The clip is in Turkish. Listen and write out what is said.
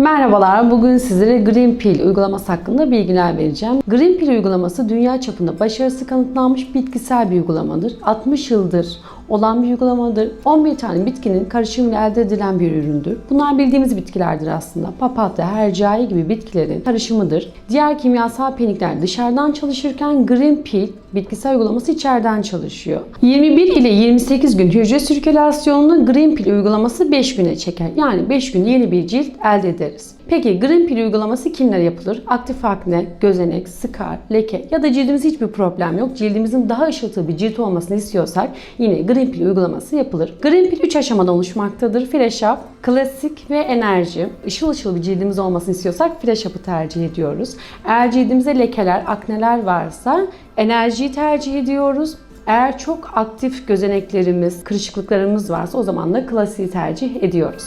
Merhabalar, bugün sizlere Green Pill uygulaması hakkında bilgiler vereceğim. Green Pill uygulaması dünya çapında başarısı kanıtlanmış bitkisel bir uygulamadır. 60 yıldır olan bir uygulamadır. 11 tane bitkinin karışımıyla elde edilen bir üründür. Bunlar bildiğimiz bitkilerdir aslında. Papatya, hercai gibi bitkilerin karışımıdır. Diğer kimyasal penikler dışarıdan çalışırken Green Pill bitkisel uygulaması içeriden çalışıyor. 21 ile 28 gün hücre sirkülasyonunu Green Pill uygulaması 5 güne çeker. Yani 5 günde yeni bir cilt elde ederiz. Peki Green Pill uygulaması kimlere yapılır? Aktif akne, gözenek, skar, leke ya da cildimiz hiçbir problem yok. Cildimizin daha ışıltılı bir cilt olmasını istiyorsak yine Green Pill uygulaması yapılır. Green Pill 3 aşamadan oluşmaktadır. Fresh Up, klasik ve enerji. Işıl ışıl bir cildimiz olmasını istiyorsak Fresh Up'ı tercih ediyoruz. Eğer cildimize lekeler, akneler varsa enerjiyi tercih ediyoruz. Eğer çok aktif gözeneklerimiz, kırışıklıklarımız varsa o zaman da klasiği tercih ediyoruz.